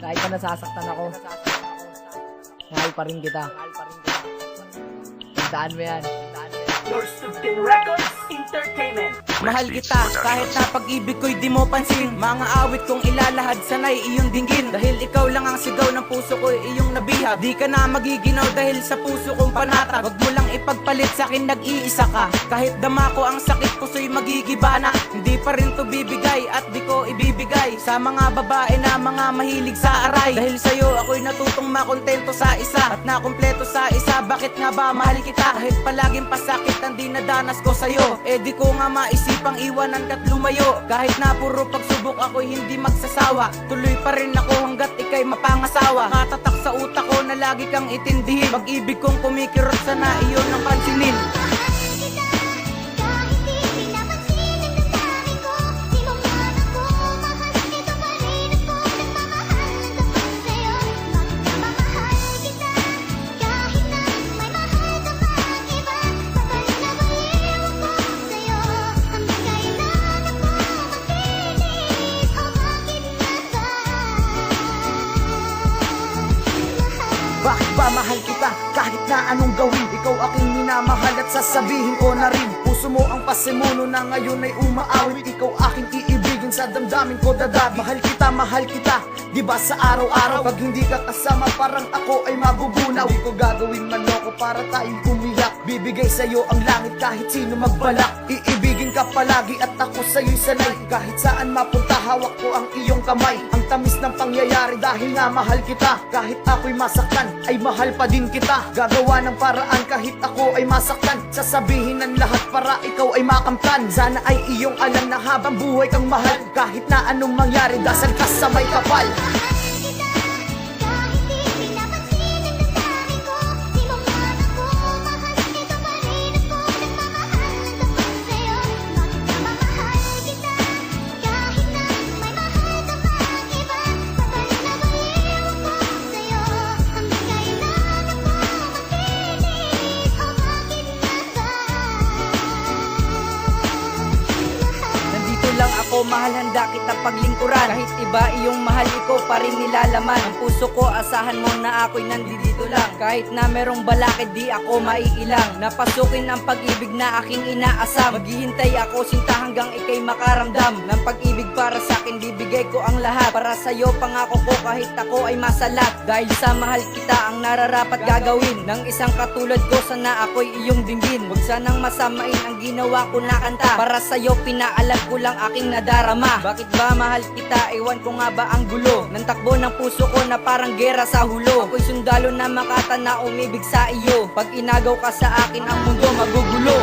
Kahit pa nasasaktan ako, mahal pa rin kita. Tandaan mo yan. Your Subtin Records Entertainment. Mahal kita kahit na pag-ibig ko'y di mo pansin. Mga awit kong ilalahad sanay iyong dinggin. Dahil ikaw lang ang sigaw ng puso ko iyong nabihag. Di ka na magiginaw dahil sa puso kong panatag Wag mo lang ipagpalit sa akin nag-iisa ka. Kahit dama ko ang sakit puso'y magigibana Hindi pa rin to bibigay at di ko ibibigay. Sa mga babae na mga mahilig sa aray. Dahil natutong makontento sa isa At nakumpleto sa isa Bakit nga ba mahal kita? Kahit palaging pasakit ang dinadanas ko sa'yo Eh di ko nga maisipang iwanan ka't lumayo. Kahit na puro pagsubok ako'y hindi magsasawa Tuloy pa rin ako hanggat ikay mapangasawa. Matatak sa utak ko na lagi kang itindihin. Pag-ibig kong kumikirot sana iyon ang pansinin Bakit ba mahal kita. Kahit na anong gawin Ikaw aking minamahal at sasabihin ko na rin. Puso mo ang pasimuno na ngayon ay umaawit Ikaw aking iibigin sa damdamin ko dadabi Mahal kita, mahal kita, di ba sa araw-araw Pag hindi ka kasama parang ako ay mabubunaw Di ko gagawin manloko para tayong umiyak. Bibigay sa'yo ang langit kahit sino magbalak. Iibigin ka palagi at ako sa'yo'y sanay. Kahit saan mapunta hawak ko ang iyong kamay. Ang tamis ng pangyayari dahil nga mahal kita. Kahit ako'y masaktan ay mahal pa din kita. Gagawa ng paraan kahit ako ay masaktan. Sasabihin ng lahat para ikaw ay makamtan. Sana ay iyong alam na habang buhay kang mahal Kahit na anong mangyari dasal ka sa may kapal ako, mahal handa kita paglingkuran. Kahit iba iyong mahal, ikaw pa rin nilalaman. Ang puso ko, asahan mo na ako'y nandito lang. Kahit na merong balakid, di ako maiilang. Napasukin ang pag-ibig na aking inaasam. Maghihintay ako sinta hanggang ikay makaramdam. Ng pag-ibig para sa akin, bibigay ko ang lahat. Para sa'yo, pangako ko kahit ako ay masalat. Dahil sa mahal kita, ang nararapat gagawin. Ng isang katulad ko, sana ako'y iyong dinggin. Huwag sanang masamain ang ginawa ko na kanta. Para sa'yo, pinaalam ko lang aking nadarama. Bakit ba mahal kita? Ewan ko nga ba ang gulo? Ng takbo ng puso ko na parang gera sa hulo. Ako'y sundalo na makata na umibig sa iyo. Pag inagaw ka sa akin, ang mundo magugulo